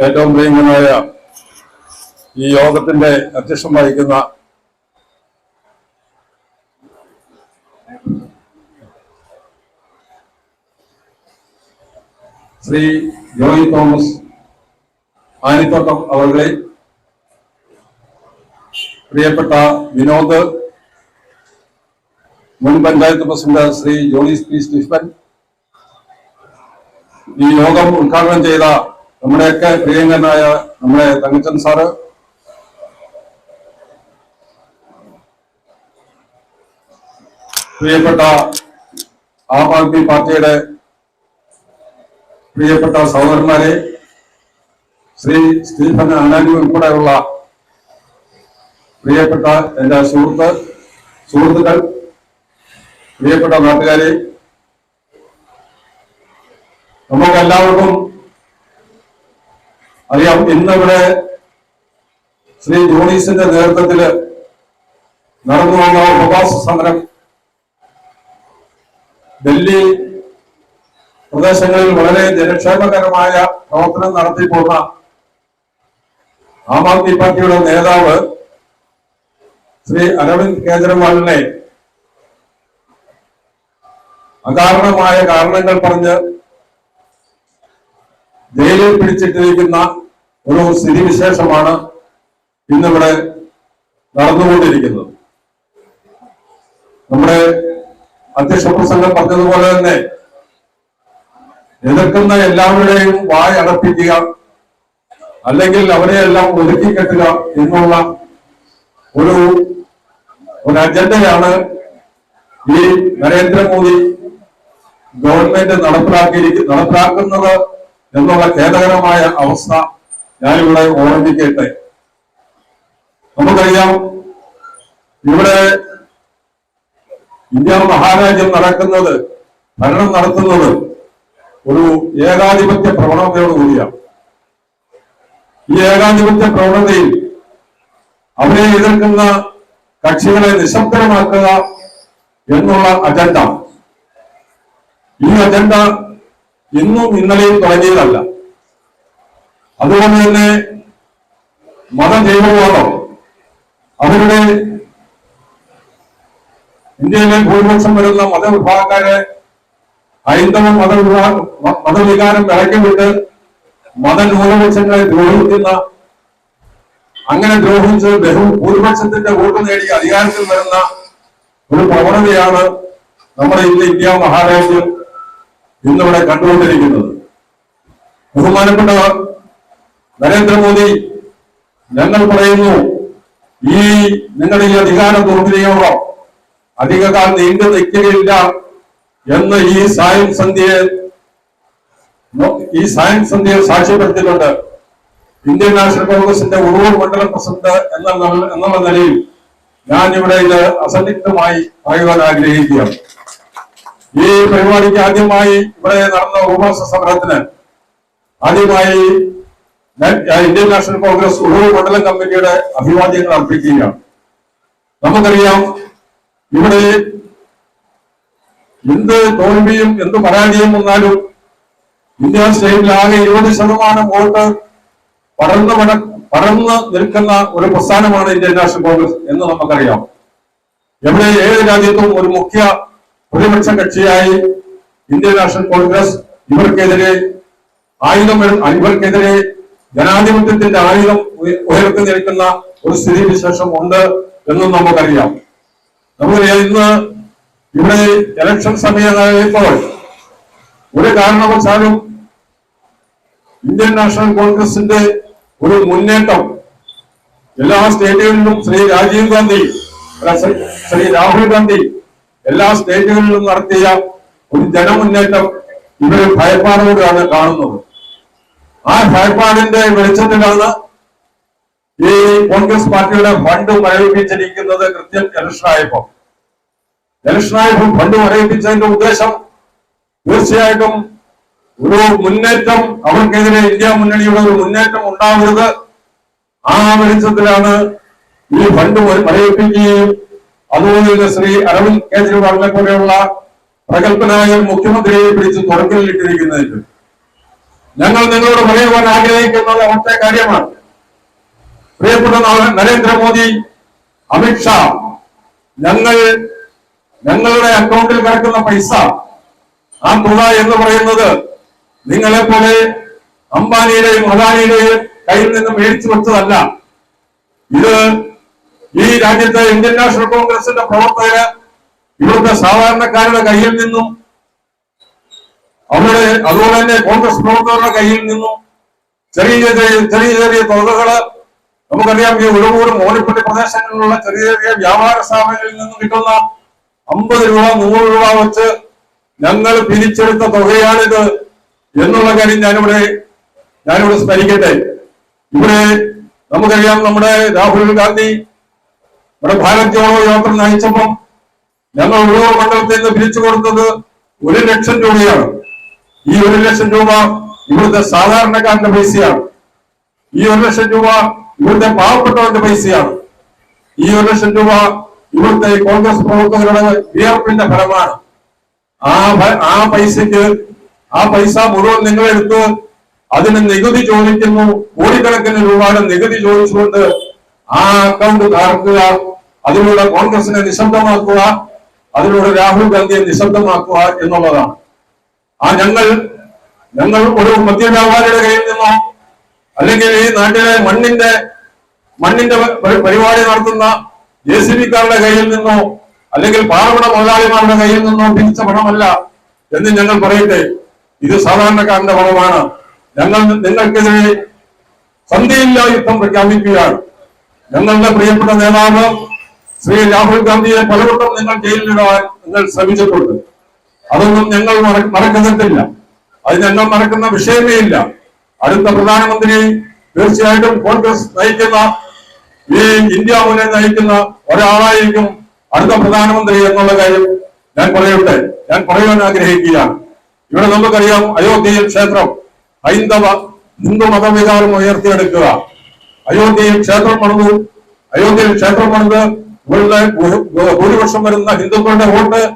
ഏറ്റവും പ്രിയങ്കനായ ഈ യോഗത്തിന്റെ അധ്യക്ഷം വഹിക്കുന്ന ശ്രീ ജോയി തോമസ് ആനിത്തോട്ടം അവരുടെ പ്രിയപ്പെട്ട വിനോദ് മുൻ panchayat president Shri Johnny P Stephen ഈ യോഗം ഉദ്ഘാടനം ചെയ്ത നമ്മുടെയൊക്കെ പ്രിയങ്കരനായ നമ്മുടെ തങ്കച്ചൻ സാറ്. പ്രിയപ്പെട്ട ആം ആദ്മി പാർട്ടിയുടെ പ്രിയപ്പെട്ട സഹോദരന്മാരെ ശ്രീ സ്റ്റീഫൻ അനാനി ഉൾപ്പെടെയുള്ള പ്രിയപ്പെട്ട എന്റെ സുഹൃത്ത് സുഹൃത്തുക്കൾ പ്രിയപ്പെട്ട നാട്ടുകാരെ നമുക്ക് എല്ലാവർക്കും അറിയാം ഇന്നിവിടെ ശ്രീ ജോണീസിന്റെ നേതൃത്വത്തിൽ നടന്നു വന്ന ഉപവാസ സമരം ഡൽഹി പ്രദേശങ്ങളിൽ വളരെ ജനക്ഷേമകരമായ പ്രവർത്തനം നടത്തി പോന്ന ആം ആദ്മി പാർട്ടിയുടെ നേതാവ് ശ്രീ അരവിന്ദ് കേജ്രിവാളിനെ അകാരണമായ കാരണങ്ങൾ പറഞ്ഞ് ജയിലിൽ പിടിച്ചിട്ടിരിക്കുന്ന ഒരു സ്ഥിതിവിശേഷമാണ് ഇന്നിവിടെ നടന്നുകൊണ്ടിരിക്കുന്നത്. നമ്മുടെ അധ്യക്ഷ പ്രസംഗം പറഞ്ഞതുപോലെ തന്നെ എതിർക്കുന്ന എല്ലാവരുടെയും വായ അടപ്പിക്കുക അല്ലെങ്കിൽ അവരെയെല്ലാം ഒതുക്കി കെട്ടുക എന്നുള്ള ഒരു ഒരു അജണ്ടയാണ് ഈ നരേന്ദ്രമോദി ഗവൺമെന്റ് നടപ്പിലാക്കിയിരിക്കും നടപ്പിലാക്കുന്നത് എന്നുള്ള ഖേദകരമായ അവസ്ഥ ഞാനിവിടെ ഓർമ്മിക്കട്ടെ നമുക്കറിയാം ഇവിടെ ഇന്ത്യ മഹാരാജ്യം നടക്കുന്നത് ഭരണം നടത്തുന്നത് ഒരു ഏകാധിപത്യ പ്രവണതയോടുകൂടിയാണ് ഈ ഏകാധിപത്യ പ്രവണതയിൽ അവരെ എതിർക്കുന്ന കക്ഷികളെ നിശബ്ദമാക്കുക എന്നുള്ള അജണ്ട. ഈ അജണ്ട ഇന്നും ഇന്നലെയും തുടങ്ങിയതല്ല. അതുകൊണ്ട് തന്നെ മതജൈവവാദം അവരുടെ ഇന്ത്യയിലെ ഭൂരിപക്ഷം വരുന്ന മതവിഭാഗക്കാരെ ഹൈന്ദവ മതവിഭാഗ മതവികാരം വിളക്കിവിട്ട് മതന്യൂനപക്ഷങ്ങളെ ദ്രോഹിക്കുന്ന അങ്ങനെ ദ്രോഹിച്ച് ബഹു ഭൂരിപക്ഷത്തിന്റെ വോട്ട് നേടി അധികാരത്തിൽ വരുന്ന ഒരു പ്രവണതയാണ് നമ്മുടെ ഇന്ന് ഇന്ത്യ മഹാരാജ്യം. ഇന്നിവിടെ കണ്ടുകൊണ്ടിരിക്കുന്നത്. ബഹുമാനപ്പെട്ട നരേന്ദ്രമോദി ഞങ്ങൾ പറയുന്നു ഈ നിങ്ങളുടെ ഈ അധികാര ദുർവിനിയോഗം അധികകാലം നീണ്ടു നിൽക്കുകയില്ല എന്ന് ഈ സായം സന്ധ്യയെ ഈ സായം സന്ധ്യയെ സാക്ഷ്യപ്പെടുത്തിയിട്ടുണ്ട്. ഇന്ത്യൻ നാഷണൽ കോൺഗ്രസിന്റെ ഉറൂർ മണ്ഡലം പ്രസിഡന്റ് എന്ന എന്നുള്ള നിലയിൽ ഞാൻ ഇവിടെ ഇത് അസന്നിഗ്ധമായി പറയുവാൻ ആഗ്രഹിക്കുകയാണ്. ഈ പരിപാടിക്ക് ആദ്യമായി ഇവിടെ നടന്ന ഉപവാസ സമരത്തിന് ആദ്യമായി ഇന്ത്യൻ നാഷണൽ കോൺഗ്രസ് ഉറൂർ മണ്ഡലം കമ്മിറ്റിയുടെ അഭിവാദ്യങ്ങൾ അർപ്പിക്കുകയാണ്. നമുക്കറിയാം ഇവിടെ എന്ത് തോൽവിയും എന്ത് പരാജയം വന്നാലും ഇന്ത്യ സ്റ്റേറ്റിൽ ആകെ ഇരുപത് ശതമാനം വോട്ട് പടർന്ന് പട പടർന്ന് നിൽക്കുന്ന ഒരു പ്രസ്ഥാനമാണ് ഇന്ത്യൻ നാഷണൽ കോൺഗ്രസ് എന്ന് നമുക്കറിയാം. എവിടെ ഏത് രാജ്യത്തും ഒരു മുഖ്യ പ്രതിപക്ഷ കക്ഷിയായി ഇന്ത്യൻ നാഷണൽ കോൺഗ്രസ് ഇവർക്കെതിരെ ആയുധം ഇവർക്കെതിരെ ജനാധിപത്യത്തിന്റെ ആയുധം ഉയ- ഉയർത്തി നിൽക്കുന്ന ഒരു സ്ഥിതി വിശേഷം ഉണ്ട് എന്നും നമുക്കറിയാം. നമ്മൾ ഇന്ന് ഇവിടെ ഇലക്ഷൻ സമയമായപ്പോൾ ഒരു കാരണവശാലും ഇന്ത്യൻ നാഷണൽ കോൺഗ്രസിന്റെ ഒരു മുന്നേറ്റം എല്ലാ സ്റ്റേറ്റുകളിലും ശ്രീ രാജീവ് ഗാന്ധി ശ്രീ രാഹുൽ ഗാന്ധി എല്ലാ സ്റ്റേജുകളിലും നടത്തിയ ഒരു ജനമുന്നേറ്റം ഇവർ ഭയപ്പാടോടെയാണ് കാണുന്നത്. ആ ഭയപ്പാടിന്റെ വെളിച്ചത്തിലാണ് ഈ കോൺഗ്രസ് പാർട്ടിയുടെ ഫണ്ട് മരവിപ്പിച്ചിരിക്കുന്നത് കൃത്യം ഇലക്ഷനായപ്പോ എലക്ഷനായപ്പോ ഫണ്ട് മരവിപ്പിച്ചതിന്റെ ഉദ്ദേശം തീർച്ചയായിട്ടും ഒരു മുന്നേറ്റം അവർക്കെതിരെ ഇന്ത്യ മുന്നണിയുടെ ഒരു മുന്നേറ്റം ഉണ്ടാവരുത്. ആ വെളിച്ചത്തിലാണ് ഈ ഫണ്ട് മരവിപ്പിക്കുകയും അതുപോലെ ശ്രീ അരവിന്ദ് കേജ്രിവാളിനെ പോലെയുള്ള പ്രഗത്ഭനായ മുഖ്യമന്ത്രിയെ പിടിച്ച് തുറക്കലിട്ടിരിക്കുന്നതിന് ഞങ്ങൾ നിങ്ങളോട് പറയുവാൻ ആഗ്രഹിക്കുന്നത് ഒറ്റ കാര്യമാണ്. പ്രിയപ്പെട്ട നരേന്ദ്രമോദി അമിത്ഷാ ഞങ്ങൾ ഞങ്ങളുടെ അക്കൗണ്ടിൽ കിടക്കുന്ന പൈസ ആ തുക എന്ന് പറയുന്നത് നിങ്ങളെ പോലെ അംബാനിയുടെയും അദാനിയുടെയും കയ്യിൽ നിന്ന് മേടിച്ചു വെച്ചതല്ല. ഇത് ഈ രാജ്യത്തെ ഇന്ത്യൻ നാഷണൽ കോൺഗ്രസിന്റെ പ്രവർത്തകര് ഇവിടുത്തെ സാധാരണക്കാരുടെ കയ്യിൽ നിന്നും അവരുടെ അതുപോലെ തന്നെ കോൺഗ്രസ് പ്രവർത്തകരുടെ കയ്യിൽ നിന്നും ചെറിയ ചെറിയ ചെറിയ തുകകൾ നമുക്കറിയാം ഈ ഉഴവൂർ മോനിപ്പള്ളി പ്രദേശങ്ങളിലുള്ള ചെറിയ ചെറിയ വ്യാപാര സ്ഥാപനങ്ങളിൽ നിന്നും കിട്ടുന്ന അമ്പത് രൂപ നൂറ് രൂപ വെച്ച് ഞങ്ങൾ പിരിച്ചെടുത്ത തുകയാണിത് എന്നുള്ള കാര്യം ഞാനിവിടെ ഞാനിവിടെ സ്മരിക്കട്ടെ. ഇവിടെ നമുക്കറിയാം നമ്മുടെ രാഹുൽ ഗാന്ധി ഇവിടെ ഭാരത് ജോഡോ യാത്ര നയിച്ചപ്പം ഞങ്ങൾ ഓരോ മണ്ഡലത്തിൽ നിന്ന് പിരിച്ചു കൊടുത്തത് ഒരു ലക്ഷം രൂപയാണ്. ഈ ഒരു ലക്ഷം രൂപ ഇവിടുത്തെ സാധാരണക്കാരന്റെ പൈസയാണ്. ഈ ഒരു ലക്ഷം രൂപ ഇവിടുത്തെ പാവപ്പെട്ടവന്റെ പൈസയാണ്. ഈ ഒരു ലക്ഷം രൂപ ഇവിടുത്തെ കോൺഗ്രസ് പ്രവർത്തകരുടെ വിയർപ്പിന്റെ ഫലമാണ്. ആ ആ പൈസക്ക് ആ പൈസ മുഴുവൻ നിങ്ങളെടുത്ത് അതിന് നികുതി ചോദിക്കുന്നു. കോടിക്കണക്കിന് രൂപയുടെ നികുതി ചോദിച്ചുകൊണ്ട് ആ അക്കൗണ്ട് തകർക്കുക. അതിലൂടെ കോൺഗ്രസിനെ നിശബ്ദമാക്കുക അതിലൂടെ രാഹുൽ ഗാന്ധിയെ നിശബ്ദമാക്കുക എന്നുള്ളതാണ്. ആ ഞങ്ങൾ ഞങ്ങൾ ഒരു മദ്യ വ്യാപാരിയുടെ കയ്യിൽ നിന്നോ അല്ലെങ്കിൽ ഈ നാട്ടിലെ മണ്ണിന്റെ മണ്ണിന്റെ പരി- പരിപാടി നടത്തുന്ന ജെ സി ബിക്കാരുടെ കയ്യിൽ നിന്നോ അല്ലെങ്കിൽ പാറമട മുതലാളിമാരുടെ കയ്യിൽ നിന്നോ പിരിച്ച പണമല്ല എന്ന് ഞങ്ങൾ പറയട്ടെ. ഇത് സാധാരണക്കാരന്റെ പണമാണ്. ഞങ്ങൾ നിങ്ങൾക്കെതിരെ സന്ധിയില്ലാ യുദ്ധം പ്രഖ്യാപിക്കുകയാണ്. ഞങ്ങളുടെ പ്രിയപ്പെട്ട നേതാവ് ശ്രീ രാഹുൽ ഗാന്ധിയെ പലവട്ടം നിങ്ങൾ ജയിലിലിടാൻ നിങ്ങൾ ശ്രമിച്ചിട്ടുണ്ട്. അതൊന്നും ഞങ്ങൾ മറക്കുന്നിട്ടില്ല. അത് ഞങ്ങൾ മറക്കുന്ന വിഷയമേ ഇല്ല. അടുത്ത പ്രധാനമന്ത്രി തീർച്ചയായിട്ടും കോൺഗ്രസ് നയിക്കുന്ന ഈ ഇന്ത്യ മുന്നേ നയിക്കുന്ന ഒരാളായിരിക്കും അടുത്ത പ്രധാനമന്ത്രി എന്നുള്ള കാര്യം ഞാൻ പറയട്ടെ. ഞാൻ പറയുവാൻ ആഗ്രഹിക്കുകയാണ്. ഇവിടെ നമുക്കറിയാം അയോധ്യയിൽ ക്ഷേത്രം. ഹൈന്ദവ ഹിന്ദു മതവികാരം ഉയർത്തിയെടുക്കുക. അയോധ്യയിൽ ക്ഷേത്രം പണിതു. അയോധ്യയിൽ ക്ഷേത്രം പണിത് ഭൂ- ഭൂരിപക്ഷം വരുന്ന ഹിന്ദുക്കളുടെ വോട്ട്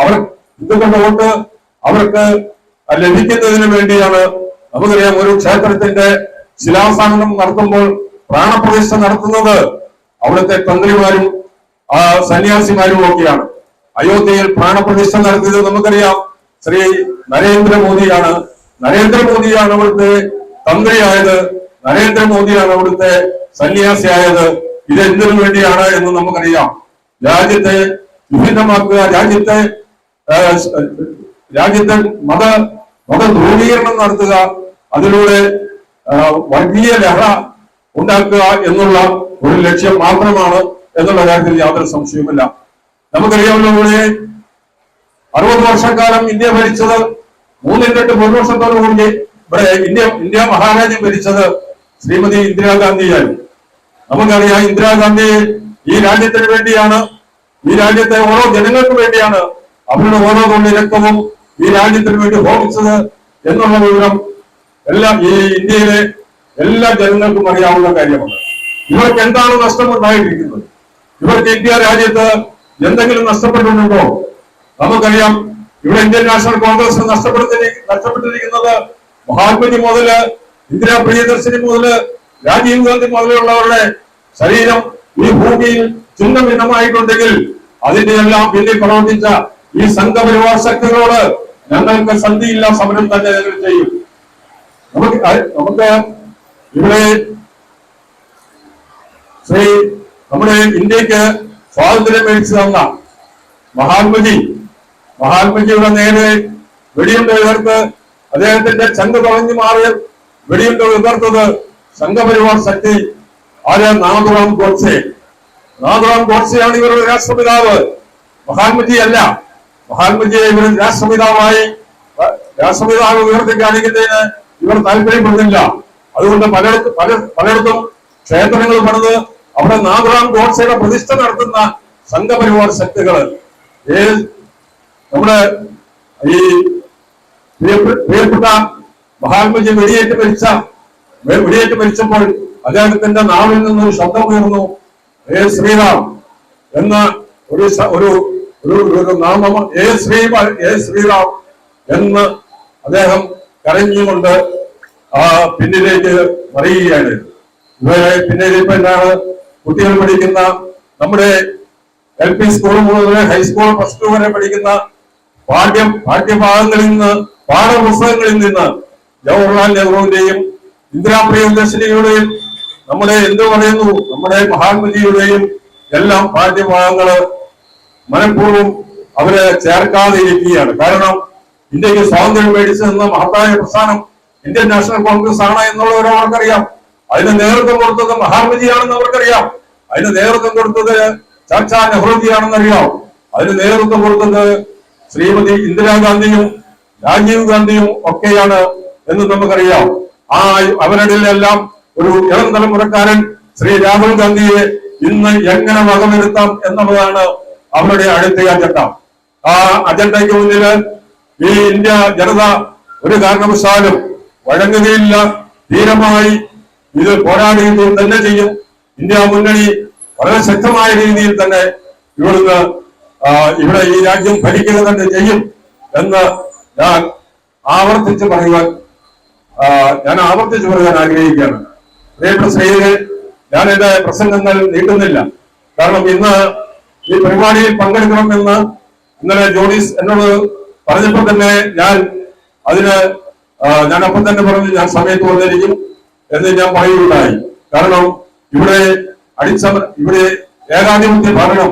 അവർ ഹിന്ദുക്കളുടെ വോട്ട് അവർക്ക് ലഭിക്കുന്നതിന് വേണ്ടിയാണ്. നമുക്കറിയാം ഒരു ക്ഷേത്രത്തിന്റെ ശിലാസ്ഥാപനം നടത്തുമ്പോൾ പ്രാണപ്രതിഷ്ഠ നടത്തുന്നത് അവിടുത്തെ തന്ത്രിമാരും ആ സന്യാസിമാരും ഒക്കെയാണ്. അയോധ്യയിൽ പ്രാണപ്രതിഷ്ഠ നടത്തിയത് നമുക്കറിയാം. ശ്രീ നരേന്ദ്രമോദിയാണ്. നരേന്ദ്രമോദിയാണ് അവിടുത്തെ തന്ത്രിയായത്. നരേന്ദ്രമോദിയാണ് അവിടുത്തെ സന്യാസിയായത്. ഇത് എന്തിനു വേണ്ടിയാണ് എന്ന് നമുക്കറിയാം. രാജ്യത്തെ വിഭിന്നമാക്കുക രാജ്യത്തെ രാജ്യത്തെ മത മത ധ്രുവീകരണം നടത്തുക അതിലൂടെ വലിയ ലഹള ഉണ്ടാക്കുക എന്നുള്ള ഒരു ലക്ഷ്യം മാത്രമാണ് എന്നുള്ള കാര്യത്തിൽ യാതൊരു സംശയവുമില്ല. നമുക്കറിയാമല്ലോ ഇവിടെ അറുപത് വർഷക്കാലം ഇന്ത്യ ഭരിച്ചത് മൂന്നിരട്ട് ഭൂരിപക്ഷത്തോടു കൂടി ഇവിടെ ഇന്ത്യ ഇന്ത്യ മഹാരാജ്യം ഭരിച്ചത് ശ്രീമതി ഇന്ദിരാഗാന്ധിയായിരുന്നു. നമുക്കറിയാം ഇന്ദിരാഗാന്ധി ഈ രാജ്യത്തിന് വേണ്ടിയാണ് ഈ രാജ്യത്തെ ഓരോ ജനങ്ങൾക്ക് വേണ്ടിയാണ് അവരുടെ ഓരോ കൊണ്ട് രക്തവും ഈ രാജ്യത്തിന് വേണ്ടി ഹോമിച്ചത് എന്നുള്ള വിവരം എല്ലാ ഈ ഇന്ത്യയിലെ എല്ലാ ജനങ്ങൾക്കും അറിയാവുന്ന കാര്യമാണ്. ഇവർക്ക് എന്താണ് നഷ്ടം ഉണ്ടായിട്ടിരിക്കുന്നത് ഇവർക്ക് ഇന്ത്യ രാജ്യത്ത് എന്തെങ്കിലും നഷ്ടപ്പെട്ടിട്ടുണ്ടോ? നമുക്കറിയാം ഇവിടെ ഇന്ത്യൻ നാഷണൽ കോൺഗ്രസ് നഷ്ടപ്പെടുത്തി നഷ്ടപ്പെട്ടിരിക്കുന്നത് മഹാത്മജി മുതൽ ഇന്ദിരാ പ്രിയദർശിനി മുതൽ രാജീവ് ഗാന്ധി മുതലുള്ളവരുടെ ശരീരം ഈ ഭൂമിയിൽ ചിഹ്നമിതമായിട്ടുണ്ടെങ്കിൽ അതിന്റെ എല്ലാം പിന്നിൽ പ്രവർത്തിച്ച ഈ സംഘപരിവാർ ശക്തികളോട് ഞങ്ങൾക്ക് സന്ധിയില്ല സമരം തന്നെ ഞങ്ങൾ ചെയ്യും. നമുക്ക് നമുക്ക് ഇവിടെ ശ്രീ നമ്മുടെ ഇന്ത്യയ്ക്ക് സ്വാതന്ത്ര്യം മേടിച്ചു തന്ന മഹാത്മജി മഹാത്മജിയുടെ നേരെ വെടിയുണ്ട ഉയർത്ത് അദ്ദേഹത്തിന്റെ ചങ്ക് തുളഞ്ഞു മാറിയ വെടിയുണ്ട ഉയർത്തത് സംഘപരിവാർ ശക്തി ആര് നാഥുറാം ഗോഡ്സെ. നാഥുറാം ഗോഡ്സെയാണ് ഇവരുടെ രാഷ്ട്രപിതാവ്. മഹാത്മജി അല്ല. മഹാത്മജിയെ ഇവർ രാഷ്ട്രപിതാവായി രാഷ്ട്രപിതാവ് ഉയർത്തി കാണിക്കുന്നതിന് ഇവർ താല്പര്യപ്പെടുന്നില്ല. അതുകൊണ്ട് പലയിടത്ത് പല പലയിടത്തും ക്ഷേത്രങ്ങൾ പണിത് അവിടെ നാഥുറാം ഗോഡ്സെയുടെ പ്രതിഷ്ഠ നടത്തുന്ന സംഘപരിവാർ ശക്തികൾ നമ്മുടെ ഈ പ്രിയപ്പെ- പ്രിയപ്പെട്ട മഹാത്മജി വെടിയേറ്റ് മരിച്ച വെടിയേറ്റ് മരിച്ചപ്പോൾ അദ്ദേഹത്തിന്റെ നാവിൽ നിന്ന് ഒരു ശബ്ദം ഉയർന്നു. ഏ ശ്രീറാം എന്ന ഒരു ഒരു ഒരു നാമം ഏ ശ്രീ ഏ ശ്രീറാം എന്ന് അദ്ദേഹം കരഞ്ഞുകൊണ്ട് ആ പിന്നിലേക്ക് മറിയുകയാണ്. ഇവരെ ഇപ്പൊ എന്താണ്? കുട്ടികൾ പഠിക്കുന്ന നമ്മുടെ എൽ പി സ്കൂൾ മുതൽ ഹൈസ്കൂൾ പ്ലസ് ടു വരെ പഠിക്കുന്ന പാഠ്യം പാഠ്യഭാഗങ്ങളിൽ നിന്ന് പാഠപുസ്തകങ്ങളിൽ നിന്ന് ജവഹർലാൽ നെഹ്റുവിന്റെയും ഇന്ദിരാ പ്രിയദർശിനിയുടെയും നമ്മുടെ എന്ത് പറയുന്നു? നമ്മുടെ മഹാത്മജിയുടെയും എല്ലാം പാഠ്യഭാഗങ്ങൾ മനഃപൂർവം അവരെ ചേർക്കാതെ ഇരിക്കുകയാണ്. കാരണം ഇന്ത്യയ്ക്ക് സ്വാതന്ത്ര്യം മേടിച്ചു നിന്ന മഹത്തായ പ്രസ്ഥാനം ഇന്ത്യൻ നാഷണൽ കോൺഗ്രസ് ആണ് എന്നുള്ളവരെ അവർക്കറിയാം അതിന് നേതൃത്വം കൊടുത്തത് മഹാത്മജിയാണെന്ന് അവർക്കറിയാം. അതിന് നേതൃത്വം കൊടുത്തത് ചർച്ചാ നെഹ്റുജിയാണെന്നറിയാം. അതിന് നേതൃത്വം കൊടുത്തത് ശ്രീമതി ഇന്ദിരാഗാന്ധിയും രാജീവ് ഗാന്ധിയും ഒക്കെയാണ് എന്ന് നമുക്കറിയാം. ആ അവരുടെ എല്ലാം ഒരു ഇളം തലമുറക്കാരൻ ശ്രീ രാഹുൽ ഗാന്ധിയെ ഇന്ന് എങ്ങനെ വകവരുത്താം എന്നുള്ളതാണ് അവരുടെ അടുത്ത അജണ്ട. ആ അജണ്ടയ്ക്ക് മുന്നിൽ ഈ ഇന്ത്യ ജനത ഒരു കാരണവശാലും വഴങ്ങുകയില്ല. ധീരമായി ഇത് പോരാടുകയും തന്നെ ചെയ്യും. ഇന്ത്യ മുന്നണി വളരെ ശക്തമായ രീതിയിൽ തന്നെ ഇവിടുന്ന് ഇവിടെ ഈ രാജ്യം ഭരിക്കുക തന്നെ ചെയ്യും എന്ന് ഞാൻ ആവർത്തിച്ച് പറയുവാൻ ഞാൻ ആവർത്തിച്ച് പറയാൻ ആഗ്രഹിക്കുകയാണ്. പ്രിയപ്പെട്ട സ്നേഹിതരെ ഞാൻ എന്റെ പ്രസംഗങ്ങൾ നീട്ടുന്നില്ല. കാരണം ഇന്ന് ഈ പരിപാടിയിൽ പങ്കെടുക്കണമെന്ന് ഇന്നലെ ജോഡീസ് എന്നോട് പറഞ്ഞപ്പോൾ തന്നെ ഞാൻ അതിന് ഞാൻ അപ്പം തന്നെ പറഞ്ഞു ഞാൻ സമയത്ത് വന്നിരിക്കും എന്ന് ഞാൻ പറയുകയുണ്ടായി. കാരണം ഇവിടെ അടിച്ചമ ഇവിടെ ഏകാധിപത്യ ഭരണം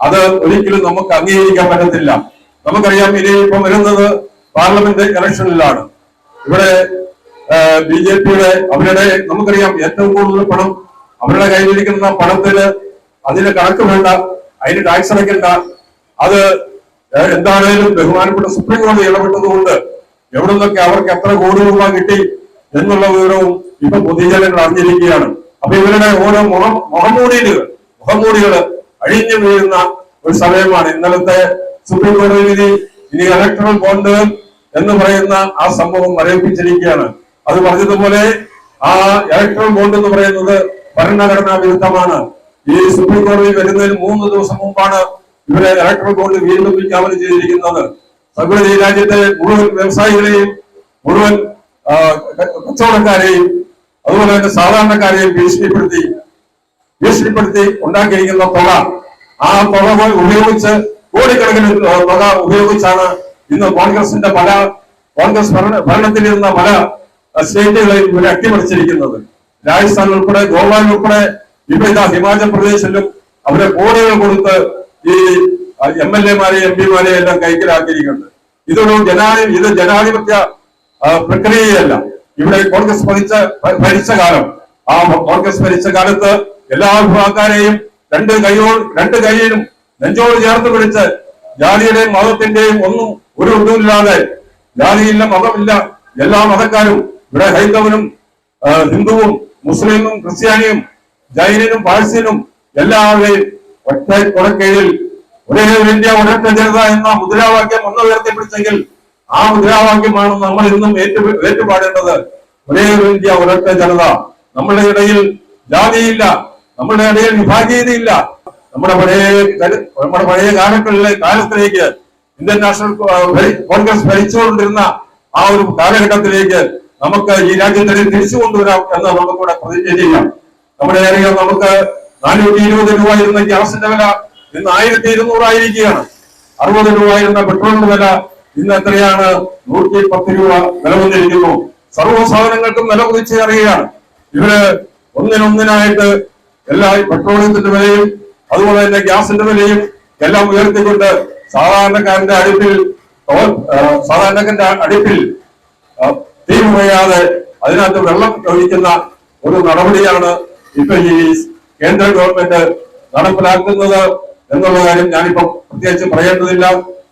അത് ഒരിക്കലും നമുക്ക് അംഗീകരിക്കാൻ പറ്റത്തില്ല. നമുക്കറിയാം ഇനി ഇപ്പം വരുന്നത് പാർലമെന്റ് ഇലക്ഷനിലാണ്. ഇവിടെ ബി ജെ പിയുടെ അവരുടെ നമുക്കറിയാം ഏറ്റവും കൂടുതൽ പണം അവരുടെ കയ്യിലിരിക്കുന്ന പണത്തിന് അതിന് കണക്ക് വേണ്ട അതിന് ടാക്സ് അടയ്ക്കണ്ട. അത് എന്താണേലും ബഹുമാനപ്പെട്ട സുപ്രീം കോടതി ഇടപെട്ടതുകൊണ്ട് എവിടെ നിന്നൊക്കെ അവർക്ക് എത്ര കോടി രൂപ കിട്ടി എന്നുള്ള വിവരവും ഇപ്പൊ പൊതുജനങ്ങൾ അറിഞ്ഞിരിക്കുകയാണ്. അപ്പൊ ഇവരുടെ ഓരോ മുഖം മുഖമൂടിയിലുകൾ മുഖംമൂടികൾ അഴിഞ്ഞു വീഴുന്ന ഒരു സമയമാണ് ഇന്നലത്തെ സുപ്രീം കോടതി വിധി. ഇനി ഇലക്ട്രൽ ബോണ്ട് എന്ന് പറയുന്ന ആ സംഭവം മരവിപ്പിച്ചിരിക്കുകയാണ്. അത് പറഞ്ഞതുപോലെ ആ ഇലക്ട്രോൺ ബോണ്ട് എന്ന് പറയുന്നത് ഭരണഘടനാ വിരുദ്ധമാണ്. ഈ സുപ്രീം കോടതി വരുന്നതിന് മൂന്ന് ദിവസം മുമ്പാണ് ഇവരെ ഇലക്ട്രോൺ ബോണ്ട് വീണ്ടും വിജ്ഞാപനം ചെയ്തിരിക്കുന്നത്. അതുപോലെ ഈ രാജ്യത്തെ മുഴുവൻ വ്യവസായികളെയും മുഴുവൻ കച്ചവടക്കാരെയും അതുപോലെ തന്നെ സാധാരണക്കാരെയും ഭീഷണിപ്പെടുത്തി ഭീഷണിപ്പെടുത്തി ഉണ്ടാക്കിയിരിക്കുന്ന തുക. ആ തുക പോയി ഉപയോഗിച്ച് കോടിക്കണക്കിന് തുക ഉപയോഗിച്ചാണ് ഇന്ന് കോൺഗ്രസിന്റെ പല കോൺഗ്രസ് ഭരണത്തിൽ ഭരണത്തിലിരുന്ന പല അഹ്, സ്റ്റേറ്റുകളെയും ഇവരെ അട്ടിമറിച്ചിരിക്കുന്നത്. രാജസ്ഥാൻ ഉൾപ്പെടെ ഗോവയിൽ ഉൾപ്പെടെ വിവിധ ഹിമാചൽ പ്രദേശിലും അവരെ കോടികൾ കൊടുത്ത് ഈ എം എൽ എമാരെ എം പിമാരെ എല്ലാം കൈക്കലാക്കിയിരിക്കുന്നത് ഇതൊരു ജനാധി ഇത് ജനാധിപത്യ പ്രക്രിയയല്ല. ഇവിടെ കോൺഗ്രസ് ഭരിച്ച ഭരിച്ച കാലം. ആ കോൺഗ്രസ് ഭരിച്ച കാലത്ത് എല്ലാ വിഭാഗക്കാരെയും രണ്ട് കൈയോ രണ്ട് കൈയിലും നെഞ്ചോട് ചേർത്ത് പിടിച്ച് ജാതിയുടെയും മതത്തിന്റെയും ഒന്നും ഒരു ഒന്നുമില്ലാതെ ജാതിയില്ല മതമില്ല എല്ലാ മതക്കാരും ഇവിടെ ഹൈന്ദവനും ഹിന്ദുവും മുസ്ലിമും ക്രിസ്ത്യാനിയും ജൈനനും പാഴ്സ്യനും എല്ലാവരെയും ഒറ്റ കുടക്കീഴിൽ ഒരേ ഇന്ത്യ ഒരൊറ്റ ജനത എന്ന മുദ്രാവാക്യം ഒന്ന് ഉയർത്തിപ്പിടിച്ചെങ്കിൽ ആ മുദ്രാവാക്യമാണ് നമ്മൾ ഇന്നും ഏറ്റു ഏറ്റുപാടേണ്ടത്. ഒരേ ഇന്ത്യ ഒരൊറ്റ ജനത നമ്മുടെ ഇടയിൽ ജാതിയില്ല നമ്മുടെ ഇടയിൽ വിഭാഗീയതയില്ല. നമ്മുടെ പഴയ നമ്മുടെ പഴയ കാലങ്ങളിലെ കാലത്തിലേക്ക് ഇന്ത്യൻ നാഷണൽ കോൺഗ്രസ് ഭരിച്ചുകൊണ്ടിരുന്ന ആ ഒരു കാലഘട്ടത്തിലേക്ക് നമുക്ക് ഈ രാജ്യത്തിനെ തിരിച്ചു കൊണ്ടുവരാം എന്ന് നമുക്കിവിടെ പ്രതിജ്ഞ ചെയ്യാം നമ്മുടെ അറിയാം നമുക്ക് നാനൂറ്റി ഇരുപത് രൂപ ഇരുന്ന ഗ്യാസിന്റെ വില ഇന്ന് ആയിരത്തി ഇരുന്നൂറായിരിക്കുകയാണ് അറുപത് രൂപ ഇരുന്ന പെട്രോളിന്റെ വില ഇന്ന് എത്രയാണ്? നൂറ്റി പത്ത് രൂപ വില വന്നിരിക്കുന്നു. സർവ സാധനങ്ങൾക്കും വില കുതിച്ച് അറിയുകയാണ് ഇവർ ഒന്നിനൊന്നിനായിട്ട് എല്ലാ പെട്രോളിയത്തിന്റെ വിലയും അതുപോലെ തന്നെ ഗ്യാസിന്റെ വിലയും എല്ലാം ഉയർത്തിക്കൊണ്ട് സാധാരണക്കാരന്റെ അടുപ്പിൽ സാധാരണക്കാരന്റെ അടുപ്പിൽ തീ മുറിയാതെ അതിനകത്ത് വെള്ളം ഒഴിക്കുന്ന ഒരു നടപടിയാണ് ഇപ്പൊ ഈ കേന്ദ്ര ഗവൺമെന്റ് നടപ്പിലാക്കുന്നത് എന്നുള്ള കാര്യം ഞാനിപ്പം പ്രത്യേകിച്ച് പറയേണ്ടതില്ല.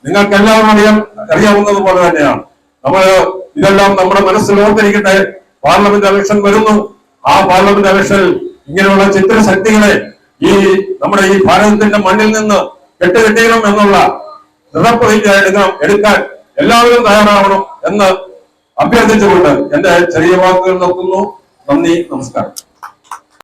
നിങ്ങൾക്ക് എല്ലാവരും അറിയാം അറിയാവുന്നത് പോലെ തന്നെയാണ്. നമ്മൾ ഇതെല്ലാം നമ്മുടെ മനസ്സിൽ ഓർത്തിരിക്കട്ടെ. പാർലമെന്റ് ഇലക്ഷൻ വരുന്നു. ആ പാർലമെന്റ് ഇലക്ഷനിൽ ഇങ്ങനെയുള്ള ചിത്രശക്തികളെ ഈ നമ്മുടെ ഈ ഭാരതത്തിന്റെ മണ്ണിൽ നിന്ന് കെട്ടുകെട്ടിക്കണം എന്നുള്ള ദൃഢപ്രതിജ്ഞ എടുക്കാൻ എല്ലാവരും തയ്യാറാവണം എന്ന് അഭ്യർത്ഥിച്ചുകൊണ്ട് എന്റെ ചെറിയ വാക്കുകൾ നിർത്തുന്നു. നന്ദി നമസ്കാരം.